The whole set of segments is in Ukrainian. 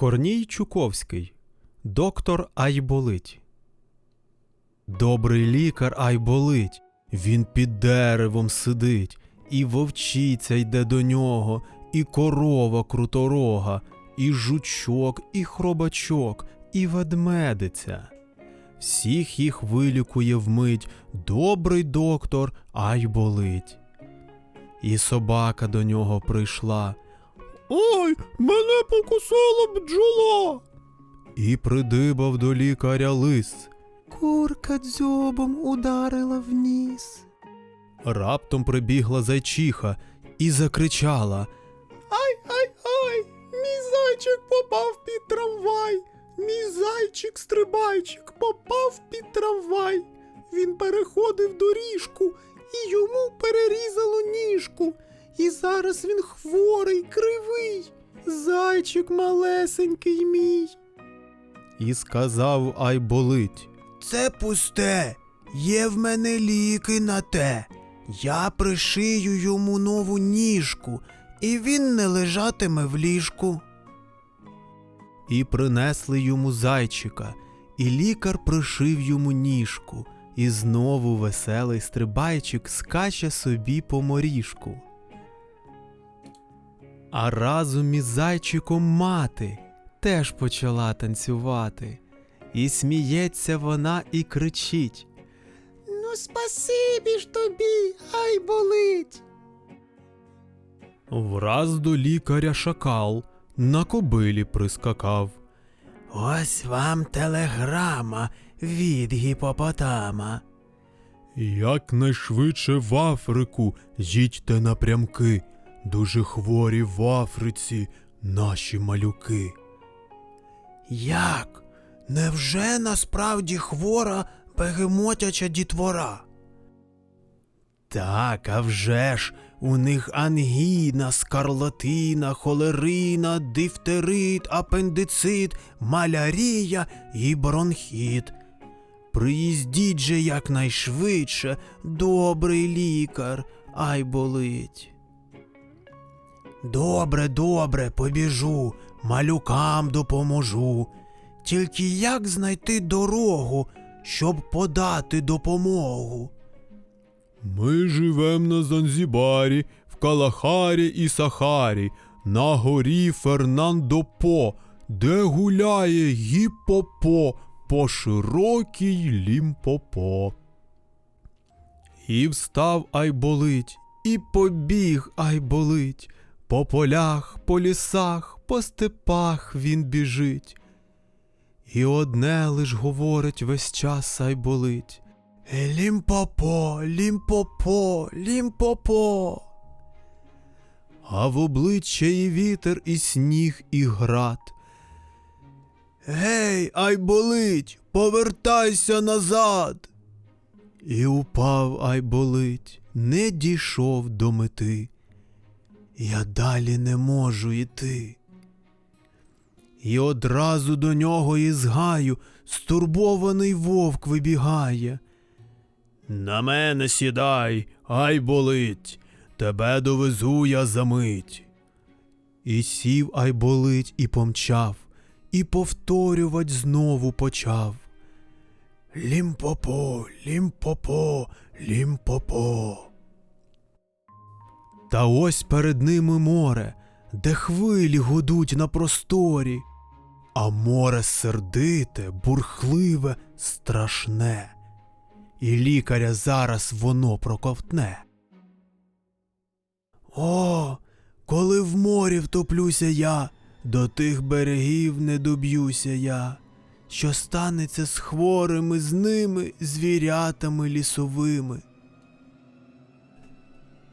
Корній Чуковський, доктор Айболить. Добрий лікар Айболить, він під деревом сидить, і вовчиця йде до нього, і корова круторога, і жучок, і хробачок, і ведмедиця. Всіх їх вилікує вмить добрий доктор Айболить. І собака до нього прийшла. Ой, мене покусала бджола. І придибав до лікаря лис. Курка дзьобом ударила в ніс. Раптом прибігла зайчиха і закричала. Ай, ай, ай! Мій зайчик попав під трамвай. Мій зайчик-стрибайчик попав під трамвай. Він переходив доріжку і йому перерізало ніжку. І зараз він хворий, кривий, зайчик малесенький мій. І сказав Айболить. Це пусте, є в мене ліки на те. Я пришию йому нову ніжку, і він не лежатиме в ліжку. І принесли йому зайчика, і лікар пришив йому ніжку, і знову веселий стрибайчик скаче собі по моріжку. А разом із зайчиком мати теж почала танцювати. І сміється вона і кричить. Ну, спасибі ж тобі, ай болить. Враз до лікаря шакал на кобилі прискакав. Ось вам телеграма від гіпопотама. Якнайшвидше в Африку їдьте напрямки. Дуже хворі в Африці наші малюки. Як? Невже насправді хвора бегемотяча дітвора? Так, а вже ж, у них ангіна, скарлатина, холерина, дифтерит, апендицит, малярія і бронхіт. Приїздіть же якнайшвидше, добрий лікар, ай болить. Добре, добре, побіжу, малюкам допоможу. Тільки як знайти дорогу, щоб подати допомогу? Ми живем на Занзібарі, в Калахарі і Сахарі, на горі Фернандопо, де гуляє гіпопо по широкій лімпопо. І встав Айболить, і побіг Айболить. По полях, по лісах, по степах він біжить. І одне лиш говорить весь час Айболить. Лімпопо, лімпопо, лімпопо. А в обличчя і вітер, і сніг, і град. Гей, Айболить, повертайся назад. І упав Айболить, не дійшов до мети. Я далі не можу йти. І одразу до нього із гаю стурбований вовк вибігає. На мене сідай, ай болить, тебе довезу я за мить. І сів ай болить і помчав, і повторювать знову почав. Лімпопо, лімпопо, лімпопо. Та ось перед ними море, де хвилі гудуть на просторі, а море сердите, бурхливе, страшне, і лікаря зараз воно проковтне. О, коли в морі втоплюся я, до тих берегів не доб'юся я, що станеться з хворими з ними звірятами лісовими.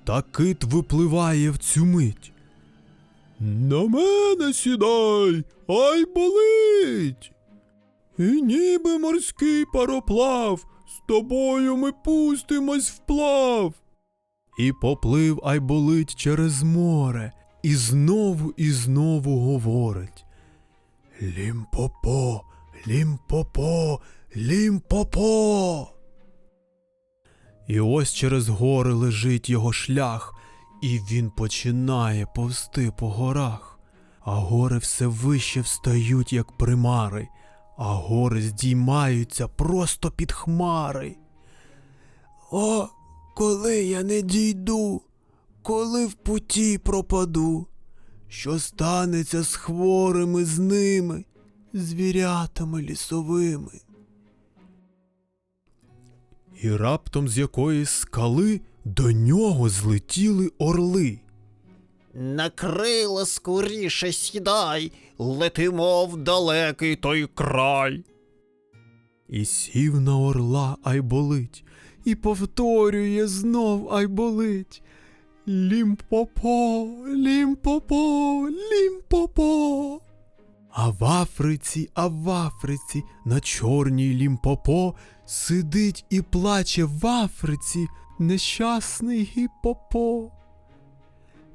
Та кит випливає в цю мить. На мене сідай, ай болить. І ніби морський пароплав, з тобою ми пустимось вплав. І поплив ай болить через море, і знову і знову говорить. Лімпопо, лімпопо, лімпопо. І ось через гори лежить його шлях, і він починає повсти по горах. а гори все вище встають, як примари, а гори здіймаються просто під хмари. О, коли я не дійду, коли в путі пропаду, що станеться з хворими з ними, звірятами лісовими. І раптом з якоїсь скали до нього злетіли орли. На крила скоріше сідай, летимо в далекий той край. І сів на орла, ай болить, і повторює знов ай болить. Лімпопо, лімпопо, лімпопо. А в Африці, а в Африці, на чорній лімпопо сидить і плаче в Африці нещасний гіпопо.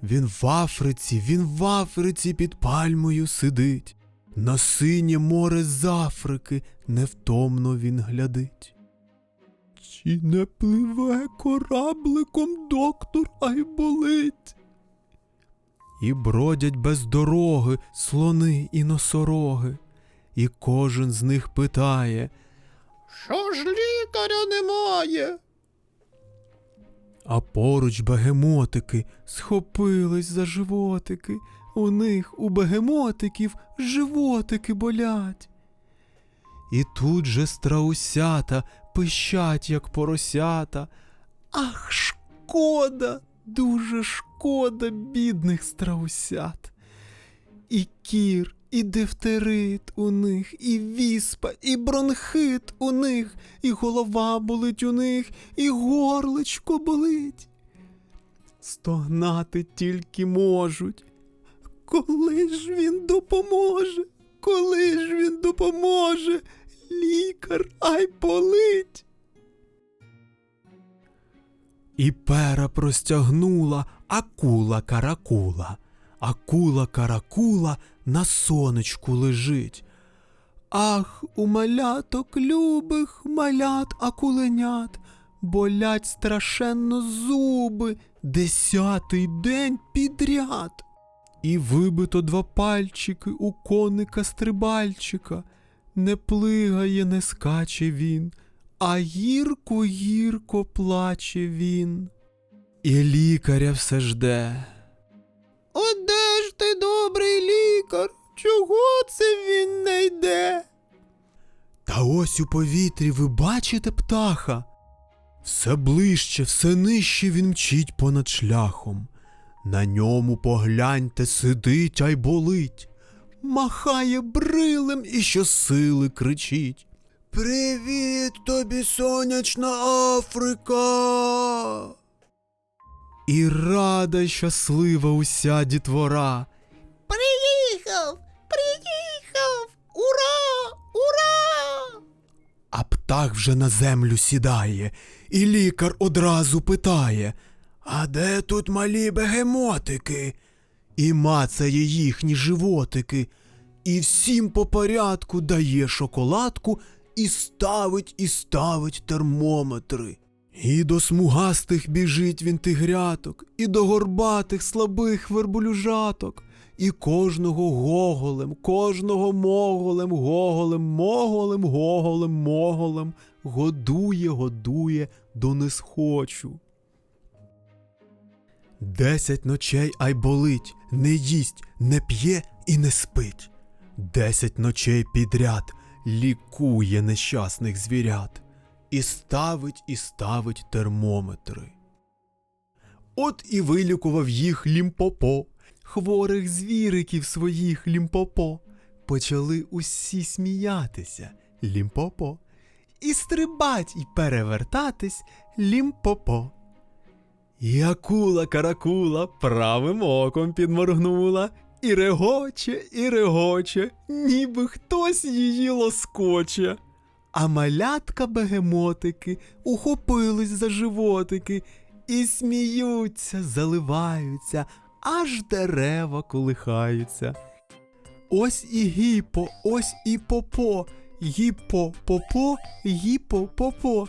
Він в Африці, він в Африці під пальмою сидить. На синє море з Африки невтомно він глядить. Чи не пливе корабликом доктор, ай болить? І бродять без дороги слони і носороги, і кожен з них питає, Що ж лікаря немає? а поруч бегемотики схопились за животики. У них у бегемотиків животики болять. І тут же страусята пищать, як поросята. Ах, шкода, дуже шкода бідних страусят. І кір, і дифтерит у них, і віспа, і бронхит у них, і голова болить у них, і горличко болить. Стогнати тільки можуть. Коли ж він допоможе? Коли ж він допоможе? Лікар, ай болить. І пера простягнула акула каракула. Акула каракула на сонечку лежить. Ах, у маляток любих малят акуленят, болять страшенно зуби десятий день підряд. І вибито два пальчики у коника стрибальчика. Не плигає, не скаче він, а гірко гірко плаче він. І лікаря все жде. От де ж ти, добрий лікар? Чого це він не йде? Та ось у повітрі ви бачите птаха. Все ближче, все нижче він мчить понад шляхом. На ньому погляньте, сидить, ай болить. Махає брилем і щосили кричить. Привіт тобі, сонячна Африка. І рада й щаслива уся дітвора. Приїхав! Приїхав! Ура! Ура! А птах вже на землю сідає, і лікар одразу питає А де тут малі бегемотики? І мацає їхні животики, і всім по порядку дає шоколадку і ставить і ставить термометри. І до смугастих біжить він тигряток, і до горбатих слабих верблюжаток, і кожного гоголем, кожного моголем, гоголем, моголем, гоголем, моголем, годує, годує до несхочу. Десять ночей ай болить, не їсть, не п'є і не спить. Десять ночей підряд лікує нещасних звірят і ставить і ставить термометри. От і вилікував їх лімпопо, хворих звіриків своїх лімпопо. Почали усі сміятися лімпопо, і стрибать і перевертатись лімпопо. І акула каракула правим оком підморгнула, і регоче, і регоче, ніби хтось її лоскоче. А малятка бегемотики ухопились за животики і сміються, заливаються, аж дерева колихаються. Ось і гіпо, ось і попо, гіпо попо, гіпо попо.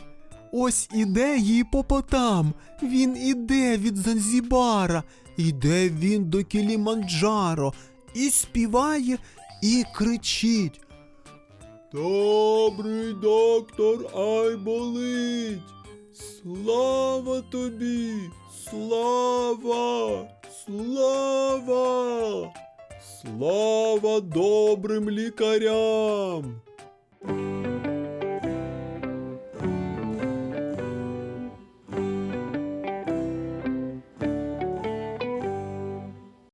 Ось іде гіпопотам, він іде від Занзібара, іде він до Кіліманджаро, і співає, і кричить. Добрий доктор, ай болить. Слава тобі! Слава! Слава! Слава добрим лікарям!